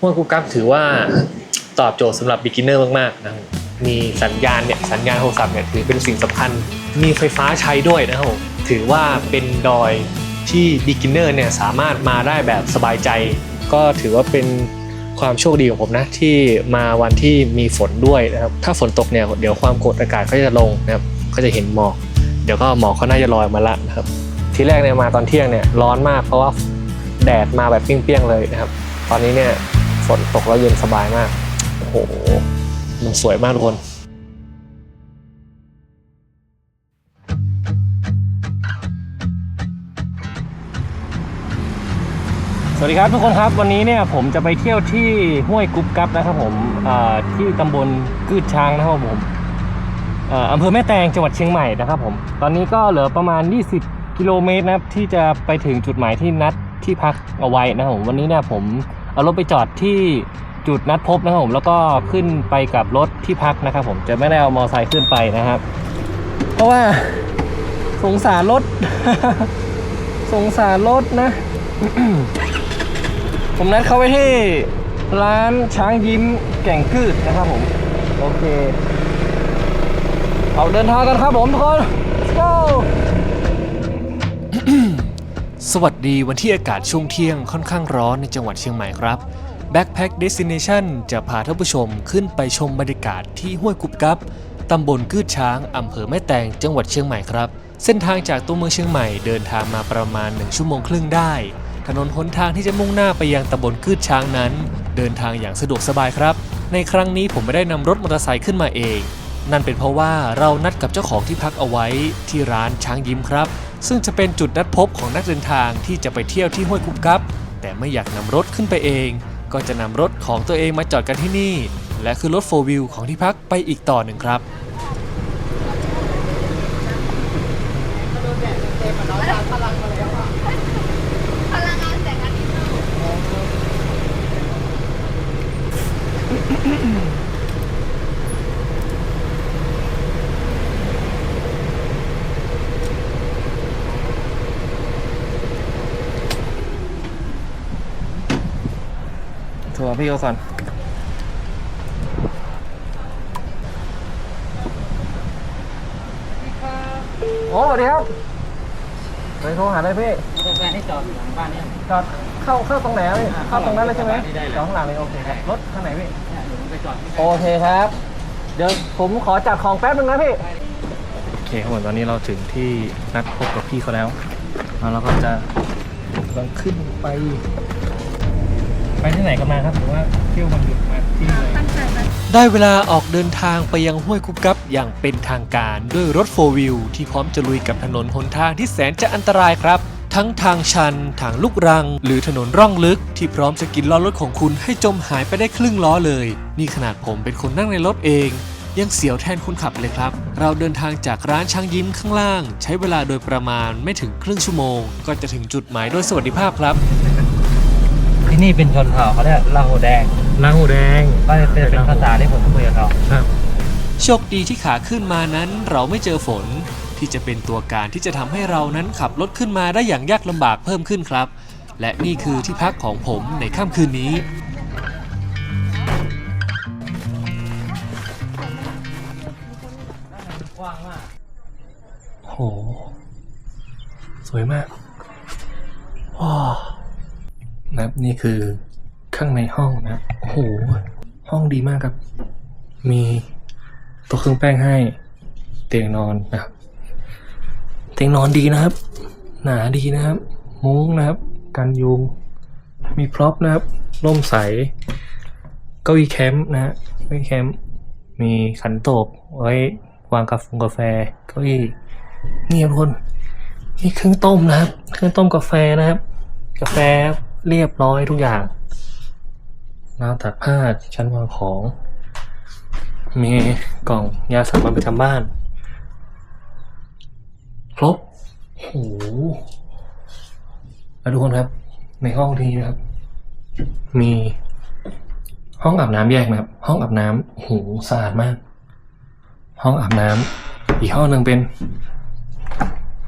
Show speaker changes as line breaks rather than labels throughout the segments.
ห้วยกุ๊กกั๊บถือว่าตอบโจทย์สำหรับ beginner มากๆนะครับมีสัญญาณเนี่ยสัญญาณโทรศัพท์เนี่ยถือเป็นสิ่งสำคัญ มีไฟฟ้าใช้ด้วยนะครับผมถือว่าเป็นดอยที่ beginner เนี่ยสามารถมาได้แบบสบายใจ ก็ถือว่าเป็นความโชคดีของผมนะที่มาวันที่มีฝนด้วยนะครับถ้าฝนตกเนี่ยเดี๋ยวความกดอากาศก็จะลงนะครับก็จะเห็นหมอก เดี๋ยวก็หมอกเขาน่าจะลอยมาละนะครับทีแรกเนี่ยมาตอนเที่ยงเนี่ยร้อนมากเพราะว่าแดดมาแบบเปรี้ยงๆเลยนะครับ ตอนนี้เนี่ย ฝนตกแล้วเย็นสบายมาก โอ้โห มันสวยมากทุกคนสวัสดีครับทุกคนครับวันนี้เนี่ยผมจะไปเที่ยวที่ห้วยกุ๊บกั๊บนะครับผมที่ตำบลกืดช้างนะครับผมอ่ออำเภอแม่แตงจังหวัดเชียงใหม่นะครับผมตอนนี้ก็เหลือประมาณ 20 กิโลเมตรนะครับที่จะไปถึงจุดหมายที่นัดที่พักเอาไว้นะครับผมวันนี้เนี่ยผม เอารถไปจอดที่จุดนัดพบนะครับผมแล้วก็ขึ้นไปกับรถที่พักนะครับ ผมจะไม่ได้เอามอเตอร์ไซค์ขึ้นไปนะครับ เพราะว่าสงสารรถ สงสารรถนะ ผมนัดเขาไว้ที่ร้านช้างยิ้มแก่งกืดนะครับผม โอเค เอาเดินทางกันครับผมทุกคน let's go สวัสดีวันที่อากาศช่วงเที่ยงค่อนข้างร้อนในจังหวัดเชียงใหม่ครับ Backpack Destination จะพาท่านผู้ชมขึ้นไปชมบรรยากาศที่ห้วยกุบกับ ตำบลกืดช้างอำเภอแม่แตงจังหวัดเชียงใหม่ครับ เส้นทางจากตัวเมืองเชียงใหม่เดินทางมาประมาณ 1 ชั่วโมงครึ่งได้ ถนนหนทางที่จะมุ่งหน้าไปยังตำบลกืดช้างนั้น เดินทางอย่างสะดวกสบายครับ ในครั้งนี้ผมไม่ได้นำรถมอเตอร์ไซค์ขึ้นมาเอง นั่นเป็นเพราะว่าเรานัดกับเจ้าของที่พักเอาไว้ที่ร้านช้างยิ้มครับ ซึ่งจะเป็นจุดนัดพบของนักเดินทางที่จะไปเที่ยวที่ห้วยกุบกับ แต่ไม่อยากนำรถขึ้นไปเอง ก็จะนำรถของตัวเองมาจอดกันที่นี่ และคือรถโฟวิวของที่พักไปอีกต่อหนึ่งครับ
พลังงานแสงอาทิตย์
พี่เขาก่อนโอ้สวัสดีครับไปโทรหาได้พี่
โรงงานที่จอดอยู่หลังบ้านเนี่ย
จอดเข้าเข้าตรงไหนอะพี่
อ่า
เข้าตรงนั้นเลยใช่ไหม
ได้เลย
จอดข้างหลังเลยโอเคครับรถข้างไหนพี่
เนี่ยเดี๋ยวผมไปจอดที่
โอเคครับ เดี๋ยวผมขอจัดของแป๊บนึงนะพี่ โอเคครับผมตอนนี้เราถึงที่นัดพบกับพี่เขาแล้วแล้วเราก็จะกำลังขึ้นไป ไปที่ไหนกันมาครับหรือว่าเที่ยววันหยุดมาที่เลย
ตั้งใจมา
ได้เวลาออกเดินทางไปยังห้วยกุบกับอย่างเป็นทางการด้วยรถโฟวิวที่พร้อมจะลุยกับถนนหนทางที่แสนจะอันตรายครับ ทั้งทางชัน ทางลูกรัง หรือถนนร่องลึก ที่พร้อมจะกินล้อรถของคุณให้จมหายไปได้ครึ่งล้อเลย นี่ขนาดผมเป็นคนนั่งในรถเอง ยังเสียวแทนคนขับเลยครับ เราเดินทางจากร้านช้างยิ้มข้างล่าง ใช้เวลาโดยประมาณไม่ถึงครึ่งชั่วโมง ก็จะถึงจุดหมายโดยสวัสดิภาพครับ
ที่นี่เป็นชนเผ่าเขาเรียกลาโฮแดง
นางหูแดง
ก็จะเป็นเป็นภาษาที่ผมคุยกับเขา
โชคดีที่ขาขึ้นมานั้นเราไม่เจอฝนที่จะเป็นตัวการที่จะทำให้เรานั้นขับรถขึ้นมาได้อย่างยากลำบากเพิ่มขึ้นครับ และนี่คือที่พักของผมในค่ำคืนนี้
กว้างมาก
โห สวยมากว้าว นะครับ นี่คือข้างในห้องนะโอ้โหห้องดีมากครับ มีโต๊ะเครื่องแป้งให้ เตียงนอนนะครับ เตียงนอนดีนะครับ หนาดีนะครับ มุ้งนะครับ กันยุง มีพร็อพนะครับ ร่มใส เก้าอี้แคมป์นะฮะเก้าอี้แคมป์ มีขันโตกไว้วางกาแฟกาแฟ เก้าอี้นี่ครับคนนี่เครื่องต้มนะครับ เครื่องต้มกาแฟนะครับ กาแฟ เรียบร้อยทุกอย่างน้ำตักผ้าชั้นวางของ มีกล่องยาสามัญประจำบ้าน ครบโอ้โหแล้วทุกคนครับ ในห้องนี้นะครับ มีห้องอาบน้ำแยกนะครับ ห้องอาบน้ำโอ้โหสะอาดมาก ห้องอาบน้ำอีกห้องหนึ่งเป็น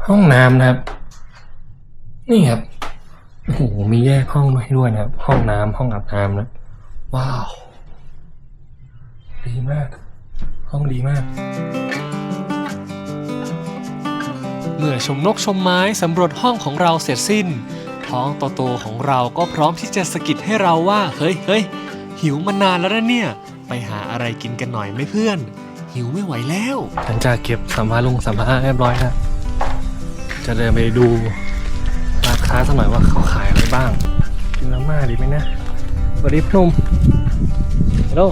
ห้องน้ำนะครับ นี่ครับ โอ้โหมีแยกห้องให้ด้วยนะครับห้องน้ำห้องอาบน้ำนะ ว้าว ดีมาก ห้องดีมาก
เมื่อชมนกชมไม้สำรวจห้องของเราเสร็จสิ้น ท้องโตๆของเราก็พร้อมที่จะสะกิดให้เราว่า เฮ้ยเฮ้ยหิวมานานแล้วนะเนี่ย ไปหาอะไรกินกันหน่อยไหมเพื่อน หิวไม่ไหวแล้ว
ฉันจะเก็บสัมภาระลงสัมภาระเรียบร้อยแล้วจะเดินไปดูร้าน ค้าสักหน่อยว่าเขาขายอะไรบ้าง กินมาม่าดีไหมนะสวัสดีพนุ่มฮัลโหล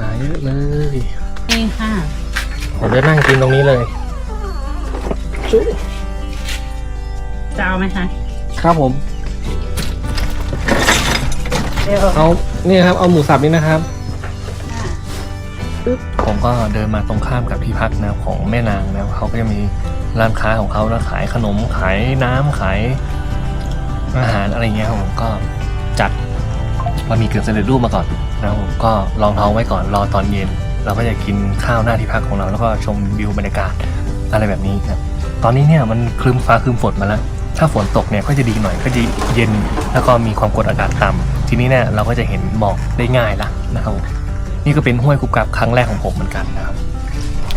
มาเยอะเลย
เองค่ะ
ผมจะนั่งกินตรงนี้เลยจุ๊
จะเอาไหมคะ
ครับผมเอานี่ครับเอาหมูสับนี่นะครับปึ๊บผมก็เดินมาตรงข้ามกับที่พักนะของแม่นางนะเขาก็จะมี ร้านค้าของเขานะขายขนมขายน้ำขายอาหารอะไรเงี้ยครับผมก็จัดบะหมี่กึ่งสำเร็จรูปมาก่อนนะครับผมก็ลองท้องไว้ก่อนรอตอนเย็น เราก็จะกินข้าวหน้าที่พักของเรา แล้วก็ชมวิวบรรยากาศอะไรแบบนี้ครับตอนนี้เนี่ยมันคลึมฟ้าคลึมฝนมาแล้ว ถ้าฝนตกเนี่ยก็จะดีหน่อยก็จะเย็นแล้วก็มีความกดอากาศต่ำทีนี้เนี่ยเราก็จะเห็นหมอกได้ง่ายละนะครับนี่ก็เป็นห้วยกุบกับครั้งแรกของผมเหมือนกันนะครับ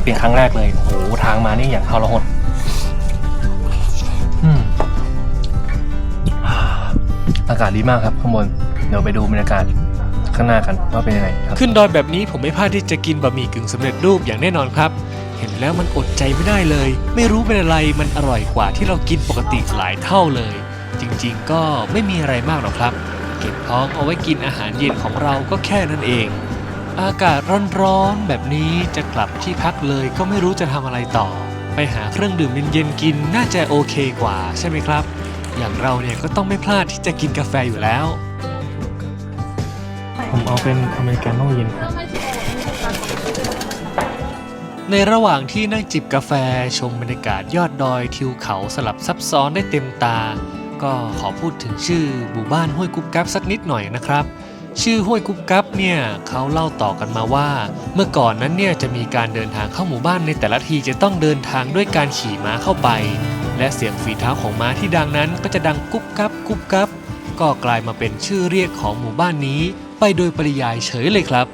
เป็นครั้งแรกเลยโอ้โหทางมานี่อย่างทรหด อากาศดีมากครับข้างบน เดี๋ยวไปดูบรรยากาศข้างหน้ากันว่าเป็นยังไงครับ
ขึ้นดอยแบบนี้ผมไม่พลาดที่จะกินบะหมี่กึ่งสำเร็จรูปอย่างแน่นอนครับ เห็นแล้วมันอดใจไม่ได้เลย ไม่รู้เป็นอะไรมันอร่อยกว่าที่เรากินปกติหลายเท่าเลย จริงๆ ก็ไม่มีอะไรมากหรอกครับ เก็บท้องเอาไว้กินอาหารเย็นของเราก็แค่นั้นเอง อากาศร้อนๆแบบนี้จะกลับที่พักเลยก็ไม่รู้จะทำอะไรต่อ ไปหาเครื่องดื่มเย็นๆกินน่าจะโอเคกว่าใช่ไหมครับ อย่างเราเนี่ยก็ต้องไม่พลาดที่จะกินกาแฟอยู่แล้ว
ผมเอาเป็นอเมริกาโน่เย็นครับ
ในระหว่างที่นั่งจิบกาแฟชมบรรยากาศยอดดอยทิวเขาสลับซับซ้อนได้เต็มตา ก็ขอพูดถึงชื่อหมู่บ้านห้วยกุ๊บกั๊บสักนิดหน่อยนะครับ ชื่อห้วยกุ๊บกั๊บเนี่ยเขาเล่าต่อกันมาว่า เมื่อก่อนนั้นเนี่ยจะมีการเดินทางเข้าหมู่บ้านในแต่ละทีจะต้องเดินทางด้วยการขี่ม้าเข้าไป และเสียงฝีเท้าของม้าที่ดังนั้นก็จะดังกุ๊บกั๊บกุ๊บกั๊บก็กลายมาเป็นชื่อเรียกของหมู่บ้านนี้ ไปโดยปริยายเฉยเลยครับ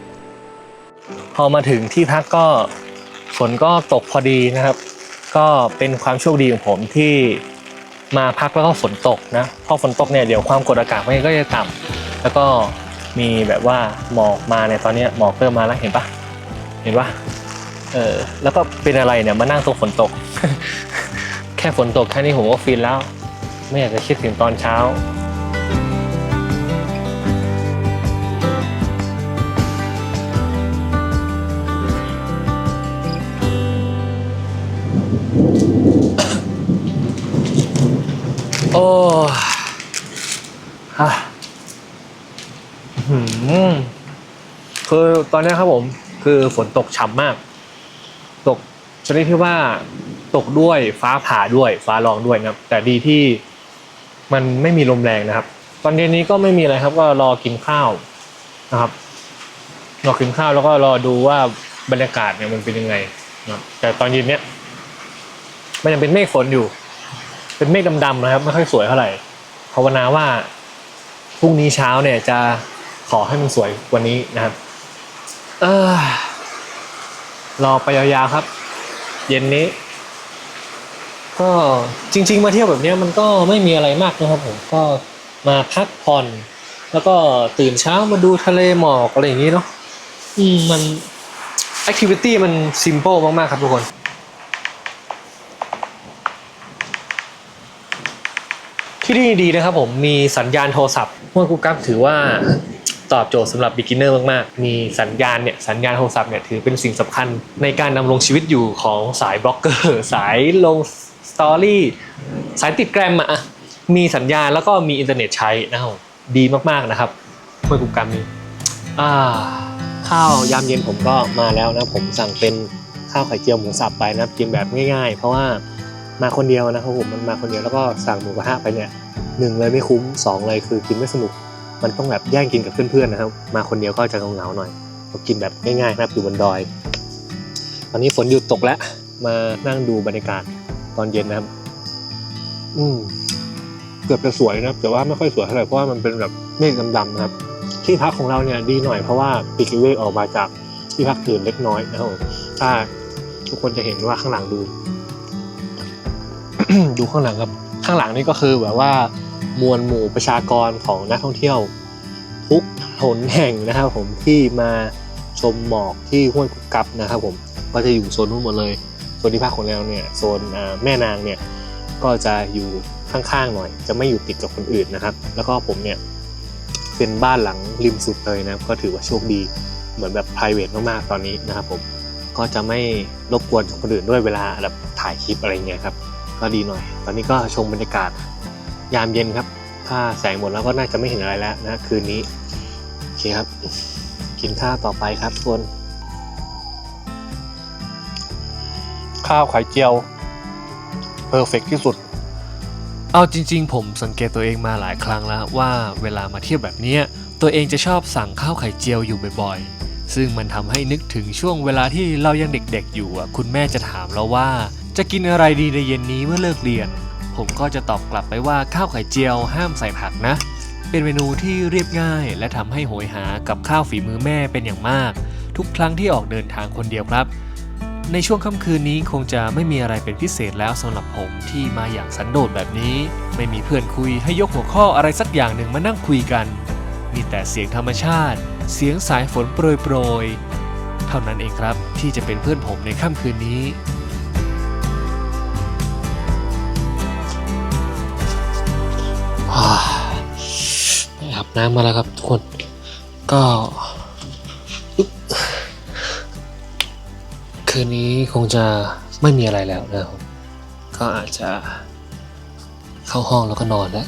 พอมาถึงที่พักก็ฝนก็ตกพอดีนะครับ ก็เป็นความโชคดีของผมที่มาพักแล้วก็ฝนตกนะพอฝนตกเนี่ยเดี๋ยวความกดอากาศมันก็จะต่ำแล้วก็ มีแบบว่าหมอกมาเนี่ยตอนนี้หมอกเริ่มมาแล้วเห็นปะเห็นปะเออแล้วก็เป็นอะไรเนี่ยมานั่งตรงฝนตก แค่ฝนตกแค่นี้ผมก็ฟินแล้ว ไม่อยากจะคิดถึงตอนเช้า อื้อหือคือตอนนี้ครับผม คือฝนตกฉ่ำมาก ตกชนิดที่ว่าตกด้วยฟ้าผ่าด้วยฟ้าร้องด้วยนะครับ แต่ดีที่มันไม่มีลมแรงนะครับ ตอนเย็นนี้ก็ไม่มีอะไรครับ ก็รอกินข้าวนะครับรอกินข้าวแล้วก็รอดูว่าบรรยากาศเนี่ยมันเป็นยังไงนะครับแต่ตอนเย็นเนี้ยมันยังเป็นเมฆฝนอยู่ เป็นเมฆดำๆนะครับ ไม่ค่อยสวยเท่าไหร่ภาวนาว่าพรุ่งนี้เช้าเนี่ยจะ ขอให้มันสวยกว่านี้นะครับเออรอไปยาวๆครับ เย็นนี้ ก็จริง ๆ มาเที่ยวแบบเนี้ยมันก็ไม่มีอะไรมากนะครับผมก็มาพักผ่อน แล้วก็ตื่นเช้ามาดูทะเลหมอกอะไรอย่างนี้เนาะอืมมันแอคทิวิตี้มันซิมเ l ิลมาก ๆ ครับทุกคน ที่นี่ดีนะครับผมมีสัญญาณโทรศัพท์ห้วยกุ๊กกั๊บถือว่า ตอบโจทย์สำหรับ beginner มากๆ มีสัญญาณเนี่ยสัญญาณโทรศัพท์เนี่ยถือเป็นสิ่งสำคัญ ในการดำรงชีวิตอยู่ของสายบล็อกเกอร์สายลงสตอรี่สายติดแกรมอะมีสัญญาณแล้วก็มีอินเทอร์เน็ตใช้นะครับดีมากๆนะครับห้วยกุ๊กกั๊บนี้ข้าวยามเย็นผมก็มาแล้วนะผมสั่งเป็นข้าวไข่เจียวหมูสับไปนะกินแบบง่าย ๆ เพราะว่ามาคนเดียวนะครับผมมันมาคนเดียวแล้วก็สั่งหมูกระทะไปเนี่ยหนึ่งเลยไม่คุ้มสองเลยคือกินไม่สนุก มันต้องแบบแย่งกินกับเพื่อนๆนะครับ มาคนเดียวก็จะเหงาๆหน่อยเรากินแบบง่ายๆนะครับอยู่บนดอย ตอนนี้ฝนหยุดตกแล้ว มานั่งดูบรรยากาศตอนเย็นนะครับ อืม เกือบจะสวยนะครับ แต่ว่าไม่ค่อยสวยเท่าไหร่เพราะว่ามันเป็นแบบเมฆดำๆนะครับ ที่พักของเราเนี่ยดีหน่อยเพราะว่าปีกิเวกออกมาจากที่พักอื่นเล็กน้อยนะครับถ้าทุกคนจะเห็นว่าข้างหลังดู ดูข้างหลังครับ ข้างหลังนี่ก็คือแบบว่า มวลหมู่ประชากรของนักท่องเที่ยว ทุกหนแห่งนะครับผมที่มาชมหมอกที่ห้วยกุบกับนะครับผมก็จะอยู่โซนนู้นหมดเลยโซนที่พักของเราเนี่ยโซนแม่นางเนี่ยก็จะอยู่ข้างๆหน่อย จะไม่อยู่ติดกับคนอื่นนะครับ แล้วก็ผมเนี่ยเป็นบ้านหลังริมสุดเลยนะครับก็ถือว่าโชคดีเหมือนแบบ p r i v a t มากๆตอนนี้นะครับผมก็จะไม่รบกวนคนอื่นด้วยเวลาแบบถ่ายคลิปอะไรเงี้ยครับก็ดีหน่อย ตอนนี้ก็ชมบรรยากาศ ยามเย็นครับ ถ้าแสงหมดแล้วก็น่าจะไม่เห็นอะไรแล้วนะคืนนี้ โอเคครับ กินข้าวต่อไปครับทุกคนข้าวไข่เจียวเพอร์เฟกที่สุด
เอาจริง ๆ ผมสังเกตตัวเองมาหลายครั้งแล้วว่าเวลามาเที่ยวแบบนี้ตัวเองจะชอบสั่งข้าวไข่เจียวอยู่บ่อยๆ ซึ่งมันทำให้นึกถึงช่วงเวลาที่เรายังเด็กๆอยู่อะคุณแม่จะถามเราว่า จะกินอะไรดีในเย็นนี้เมื่อเลิกเรียน ผมก็จะตอบกลับไปว่าข้าวไข่เจียวห้ามใส่ผักนะ เป็นเมนูที่เรียบง่าย และทำให้โหยหากับข้าวฝีมือแม่เป็นอย่างมาก ทุกครั้งที่ออกเดินทางคนเดียวครับในช่วงค่ำคืนนี้คงจะไม่มีอะไรเป็นพิเศษแล้วสำหรับผมที่มาอย่างสันโดษแบบนี้ ไม่มีเพื่อนคุยให้ยกหัวข้ออะไรสักอย่างหนึ่งมานั่งคุยกัน มีแต่เสียงธรรมชาติ เสียงสายฝนโปรยๆเท่านั้นเองครับที่จะเป็นเพื่อนผมในค่ำคืนนี้
ไปอาบน้ำมาแล้วครับทุกคน ก็ คืนนี้คงจะไม่มีอะไรแล้วนะครับ ก็อาจจะเข้าห้องแล้วก็นอนแล้ว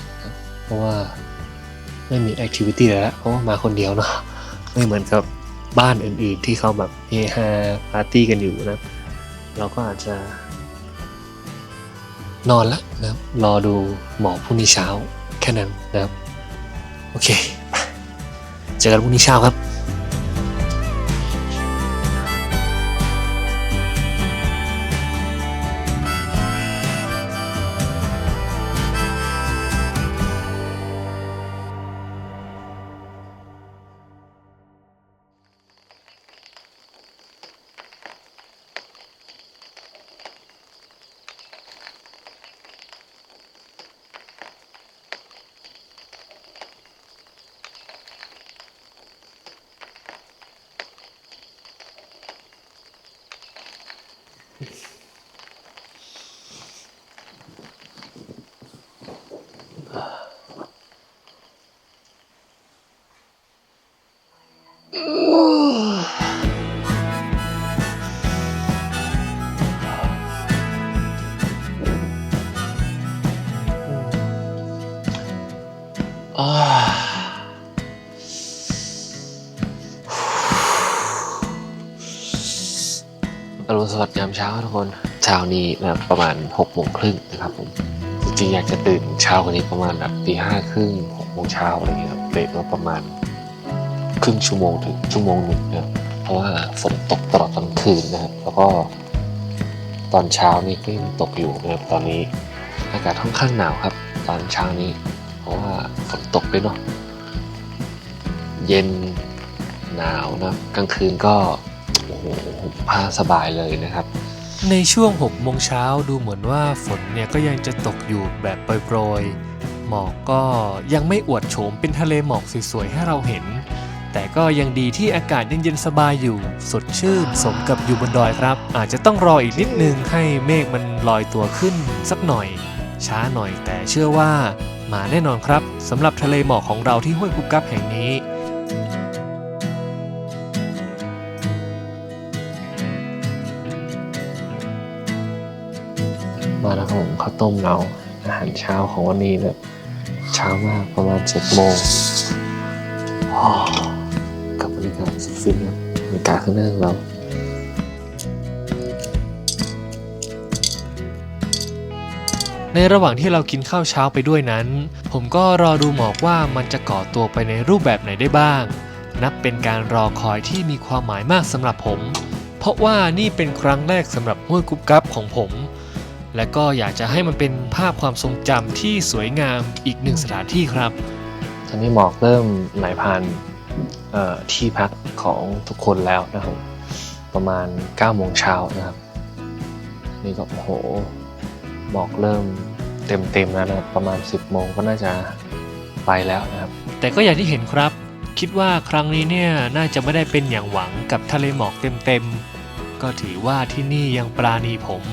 เพราะว่าไม่มีแอคทิวิตี้แล้ว เพราะว่ามาคนเดียวเนาะ ไม่เหมือนกับบ้านอื่นๆ ที่เขาแบบเฮฮาปาร์ตี้กันอยู่นะเราก็อาจจะนอนละนะครับรอดูหมอพรุ่งนี้เช้าแค่นั้นนะครับ โอเค เจอกันพรุ่งนี้เช้าครับ อารุณสวัสดิ์ยามเช้าทุกคน เช้านี้นะประมาณหกโมงครึ่งนะครับผม จริงๆอยากจะตื่นเช้ากว่านี้ประมาณแบบตีห้าครึ่งหกโมงเช้าอะไรเงี้ยครับเลทมาประมาณ ครึ่งชั่วโมงถึงชั่วโมงหนึ่งนะเพราะว่าฝนตกตลอดทั้งคืนนะครับแล้วก็ตอนเช้านี่ก็ยังตกอยู่นะครับตอนนี้อากาศค่อนข้างหนาวครับ ตอนเช้านี้ เพราะว่าฝนตกด้วยเนาะเย็นหนาวนะกลางคืนก็โอ้โหผ้าสบายเลยนะครับ
ในช่วง6โมงเช้าดูเหมือนว่าฝนเนี่ยก็ยังจะตกอยู่แบบโปรยๆหมอกก็ยังไม่อวดโฉมเป็นทะเลหมอกสวยๆให้เราเห็น แต่ก็ยังดีที่อากาศยังเย็นสบายอยู่ สดชื่นสมกับอยู่บนดอยครับ อาจจะต้องรออีกนิดนึงให้เมฆมันลอยตัวขึ้นสักหน่อย ช้าหน่อยแต่เชื่อว่ามาแน่นอนครับสำหรับทะเลหมอกของเราที่ห้วยกุบกับแห่งนี้
มาแล้วครับผมข้าวต้มเราอาหารเช้าของวันนี้แบบเช้ามากประมาณเจ็ดโมง ครับบรรยากาศข้างหน้าของเรา
ในระหว่างที่เรากินข้าวเช้าไปด้วยนั้น ผมก็รอดูหมอกว่ามันจะก่อตัวไปในรูปแบบไหนได้บ้าง นับเป็นการรอคอยที่มีความหมายมากสำหรับผม เพราะว่านี่เป็นครั้งแรกสำหรับห้วยกุ๊บกับของผม และก็อยากจะให้มันเป็นภาพความทรงจำที่สวยงามอีกหนึ่งสถานที่ครับ
ตอนนี้หมอกเริ่มไหลผ่านเอ่อ ที่พักของทุกคนแล้วนะครับ ประมาณ9โมงเช้านะครับ นี่ก็โอ้โหหมอกเริ่มเต็มเต็มๆแล้วนะครับประมาณ 10โมงก็น่าจะไปแล้วนะครับ
แต่ก็อย่างที่เห็นครับ คิดว่าครั้งนี้เนี่ยน่าจะไม่ได้เป็นอย่างหวังกับทะเลหมอกเต็มๆก็ถือว่าที่นี่ยังปราณีผม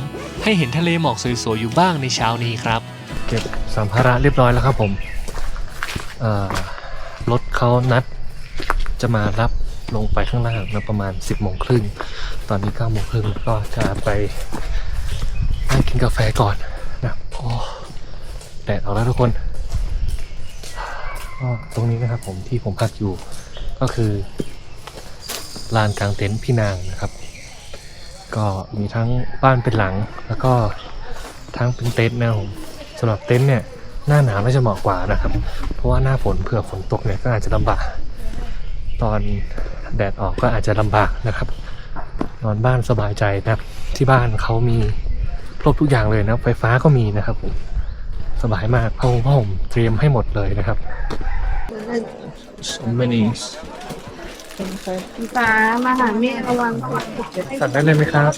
ให้เห็นทะเลหมอกสวยๆอยู่บ้างในเช้านี้ครับ
เก็บสัมภาระเรียบร้อยแล้วครับผมเอ่อรถเขานัด จะมารับลงไปข้างล่างนะประมาณ 10โมงครึ่ง ตอนนี้9โมงครึ่งก็จะไปนั่งกินกาแฟก่อนนะโอ้แดดออกแล้วทุกคนก็ตรงนี้นะครับผมที่ผมพักอยู่ก็คือลานกลางเต็นท์พี่นางนะครับ ก็มีทั้งบ้านเป็นหลังแล้วก็ทั้งเป็นเต็นท์นะครับผมสำหรับเต็นท์เนี่ยหน้าหนาวน่าจะเหมาะกว่านะครับ เพราะว่าหน้าฝนเผื่อฝนตกเนี่ยก็อาจจะลำบาก ตอนแดดออกก็อาจจะลำบากนะครับ นอนบ้านสบายใจนะครับ ที่บ้านเขามีครบทุกอย่างเลยนะครับไฟฟ้าก็มีนะครับผมสบายมากผ้าห่มผ้าห่มเตรียมให้หมดเลยนะครับ so many
ฟ้ามาหาแม่ระวังก่อน
สั่งได้เลยไหมครับ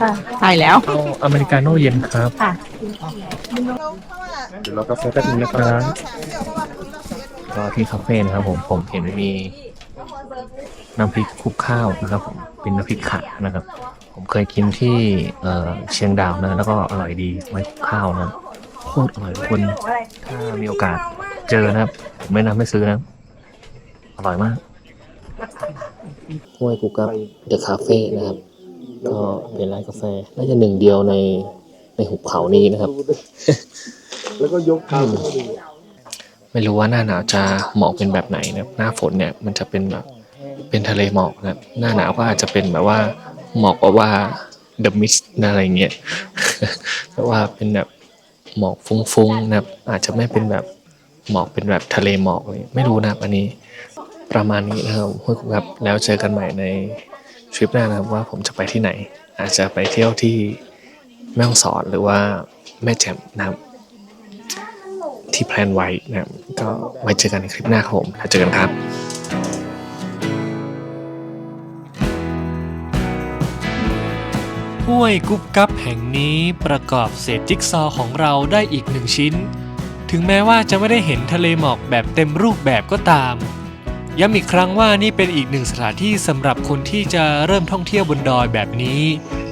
ค่ะถ่ายแล้ว
เอาอเมริกาโน่เย็นครับ
ค่ะ
เดี๋ยวเรากาแฟแป๊บนึงนะครับ ก็ที่คาเฟ่นะครับผมผมเห็นมีน้ำพริกคลุกข้าวนะครับผมเป็นน้ำพริกขัดนะครับ ผมเคยกินที่เอ่อเชียงดาวนะ แล้วก็อร่อยดีไว้คลุกข้าวนะโคตรอร่อยทุกคนถ้ามีโอกาสเจอนะครับผมไม่นำไม่ซื้อนะ อร่อยมากห้วยกุกับเดอะคาเฟ่นะครับ ก็เป็นร้านกาแฟน่าจะหนึ่งเดียวในในหุบเขานี้นะครับ
แล้วก็ยกเท้าขึ้นมาดู
ไม่รู้ว่าหน้าหนาวจะหมอกเป็นแบบไหนนะครับหน้าฝนเนี่ยมันจะเป็นแบบ เป็นทะเลหมอกนะหน้าหนาวก็อาจจะเป็นแบบว่าหมอกแบบว่า the mist อะไรเงี้ยเพราะว่าเป็นแบบหมอกฟุ้งๆนะครับ อาจจะไม่เป็นแบบหมอกเป็นแบบทะเลหมอกเลยไม่รู้นะครับอันนี้ประมาณนี้นะครับคุกครับแล้วเจอกันใหม่ในทริปหน้านะครับว่าผมจะไปที่ไหน อาจจะไปเที่ยวที่แม่ฮ่องสอนหรือว่าแม่แจ่มนะครับ ที่แพลนไว้นะครับก็ไว้เจอกันในคลิปหน้าครับผมแล้วเจอกันครับ
ห้วยกุ๊บกับแห่งนี้ประกอบเศษจิ๊กซอของเราได้อีกหนึ่งชิ้น ถึงแม้ว่าจะไม่ได้เห็นทะเลหมอกแบบเต็มรูปแบบก็ตาม ย้ำอีกครั้งว่านี่เป็นอีกหนึ่งสถานที่สำหรับคนที่จะเริ่มท่องเที่ยวบนดอยแบบนี้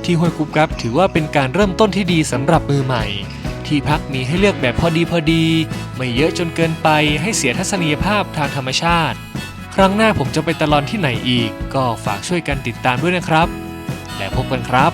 ที่ห้วยกุ๊บกับถือว่าเป็นการเริ่มต้นที่ดีสำหรับมือใหม่ ที่พักมีให้เลือกแบบพอดีพอดี ไม่เยอะจนเกินไปให้เสียทัศนียภาพทางธรรมชาติ ครั้งหน้าผมจะไปตลอนที่ไหนอีก ก็ฝากช่วยกันติดตามด้วยนะครับ แล้วพบกันครับ